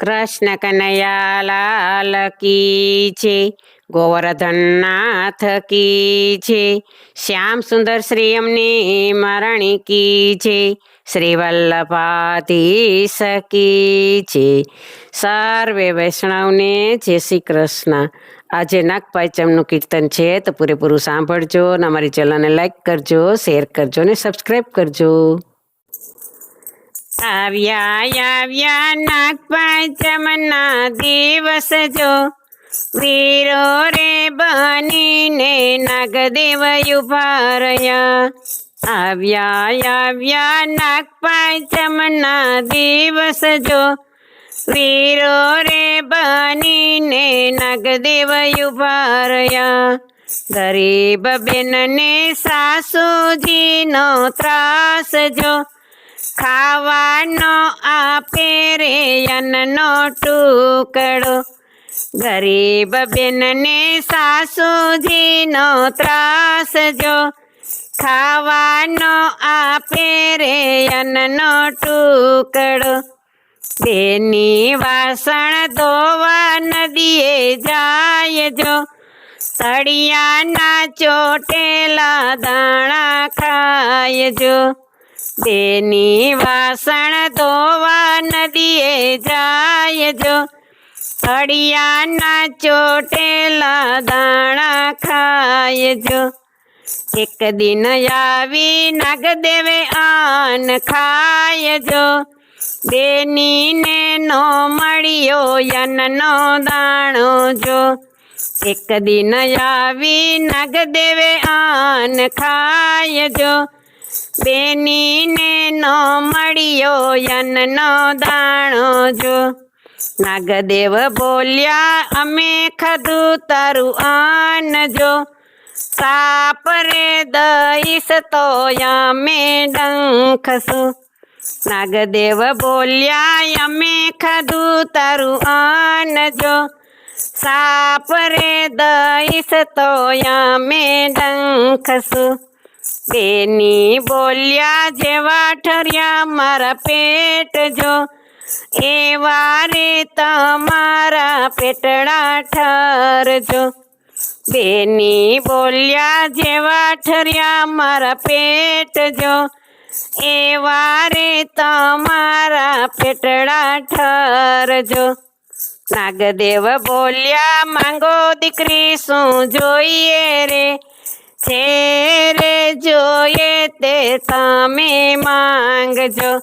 કૃષ્ણ કનૈયા લાલ કી છે, ગોવર્ધનનાથ કી છે, શ્યામ સુંદર શ્રી અમને મરણી કી છે શ્રી વલ્લભાધીશ કી છે. સર્વે વૈષ્ણવને જય શ્રી કૃષ્ણ. આજે નાગપાંચમનું કીર્તન છે, તો પૂરેપૂરું સાંભળજો અને અમારી ચેનલને લાઈક કરજો, શેર કરજો અને સબસ્ક્રાઈબ કરજો. આવ્યા આવ્યા નાગપાંચમના દિવસ જો. વીરો રે બનીને નાગદેવ ઊભા રહ્યા. આવ્યા આવ્યા નાગપાંચમના દિવસ જો. વીરો રે બનીને નાગદેવ ઊભા રહ્યા. ગરીબ બેનને સાસુજીનો ત્રાસ જો. ખાવાનો આપે રે અન્નનો ટુકડો. ગરીબ બેનને સાસુજીનો ત્રાસ જો. ખાવાનો આપે રે અન્નનો ટુકડો. બેની વાસણ ધોવા નદીએ જાય જો. તળિયાના ચોટેલા દાણા ખાય જો. બેની વાસણ ધોવા નદીએ જાય જો. તળિયાના ચોટેલા દાણા ખાય જો. એક દિન આવી નાગદેવે આન ખાય જો. બેનીને નો મળ્યો યનનો દાણો જો. એક દિન આવી નાગદેવે આન ખાય જો. બેનીને નો મળ્યો યનનો દાણો જો. નાગદેવ બોલ્યા, અમે ખાધું તારું આન જો. સાપ રે દઈશ તો અમે ડંખશું. નાગદેવ બોલ્યા, અમે ખાધું તારું આન જો. સાપ રે દઈશ તો અમે ડંખશું. બેની બોલ્યા જેવા ઠર્યા મારા પેટ જો. એવા રે તમારા પેટડા ઠરજો બેની બોલ્યા જેવા ઠર્યા મારા પેટ જો. એવા રે તમારા પેટડા ઠરજો નાગદેવ બોલ્યા, માંગો દીકરી, શું જોઈએ રે? છે જોઈએ તે તમે માંગજો.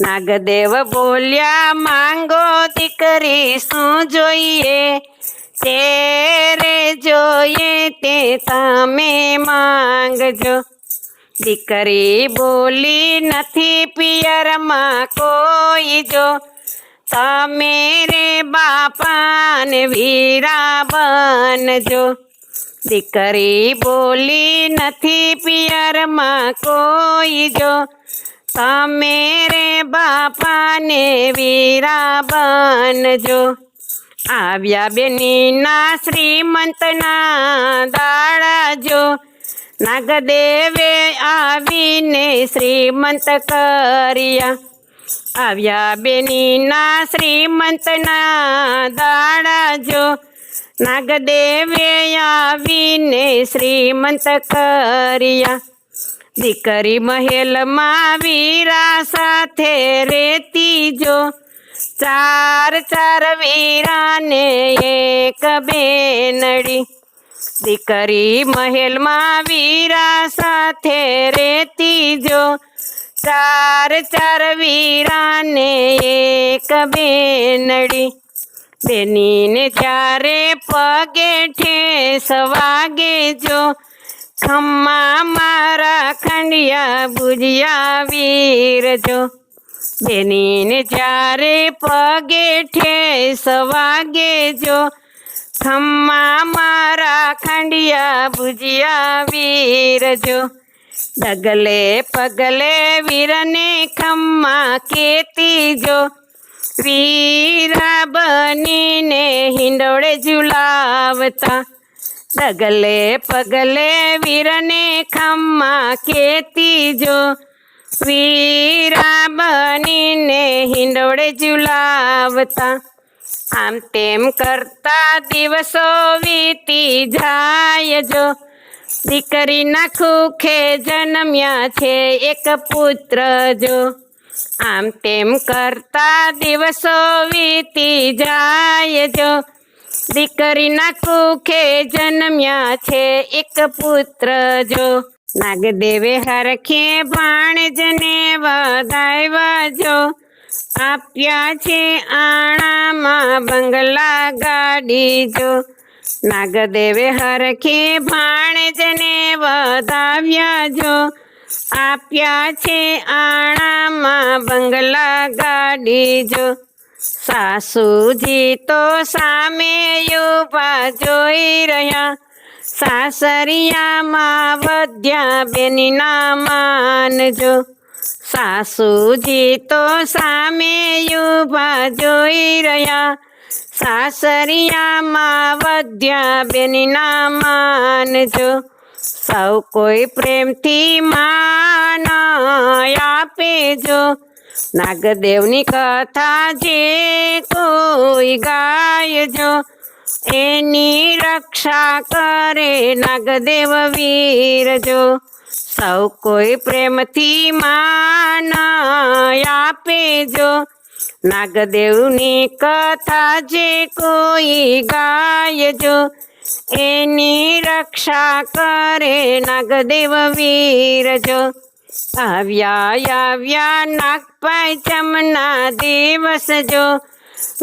નાગદેવ બોલ્યા, માંગો દીકરી, શું જોઈએ? તે જોઈએ તે તમે માંગજો. દીકરી બોલી, નથી પિયરમાં કોઈ જો. તમે રે બાપાને વીરા બનજો. દીકરી બોલી નથી પિયરમાં કોઈ જો. તમે રે બાપાને વીરા બનજો આવ્યા બેનીના શ્રીમંતના દાડા જો. નાગદેવે આવીને શ્રીમંત કર્યા. આવ્યા બેનીના શ્રીમંતના દાડા જો. નાગદેવે આવીને શ્રીમંત કર્યા. દીકરી મહેલમાં વીરા સાથે રેતી જો. ચાર ચાર વીરાને એક બેનડી. દીકરી મહેલમાં વીરા સાથે રેતી જો. ચાર ચાર વીરાને એક બેનડી. બેનીને ચારે પગે ઠેસ વાગે જો ખમ્મા મારા ખંડિયા ભુજિયા વીર જો બેનીને ચારે પગે ઠેસ વાગે જો ખમ્મા મારા ખંડિયા ભુજિયા વીર જો ડગલે પગલે વીરને ખમ્મા કેતી જો વીરા બનીને હિંડોળે ઝુલાવતા. ડગલે પગલે વીરને ખમ્મા કેતી જો. વીરા બનીને હિંડોળે ઝુલાવતા. આમ તેમ કરતા દિવસો વીતી જાય જો. દીકરીના ખુખે જન્મ્યા છે એક પુત્ર જો. આમ તેમ કરતા દિવસો વીતી જાય જો. દીકરીના કુખે જન્મ્યા છે એક પુત્ર જો. નાગદેવે હરખે ભાણજને વધાવ્યા જો. આપ્યા છે આણામાં બંગલા ગાડી જો. નાગદેવે હરખે ભાણજને વધાવ્યા જો. આપ્યા છે આણામાં બંગલા ગાડી જો. સાસુજી તો સામે યુવા જોઈ રહ્યા. સાસરિયામાં વધ્યા બેનના માનજો સાસુજી તો સામે યુવા જોઈ રહ્યા. સાસરિયામાં વધ્યા બેનના માનજો સૌ કોઈ પ્રેમથી માન આપે જો. નાગદેવની કથા જે કોઈ ગાયજો એની રક્ષા કરે નાગદેવ વીરજો સૌ કોઈ પ્રેમથી માન આપે જો. નાગદેવની કથા જે કોઈ ગાયજો એની રક્ષા કરે નાગદેવ વીરજો આવ્યા આવ્યા નાગપંચમના દિવસ જો.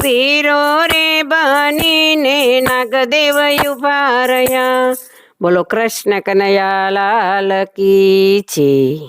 વીરો રે બનીને નાગદેવ ઊભા રહ્યા. બોલો કૃષ્ણ કનૈયા લાલ કી છે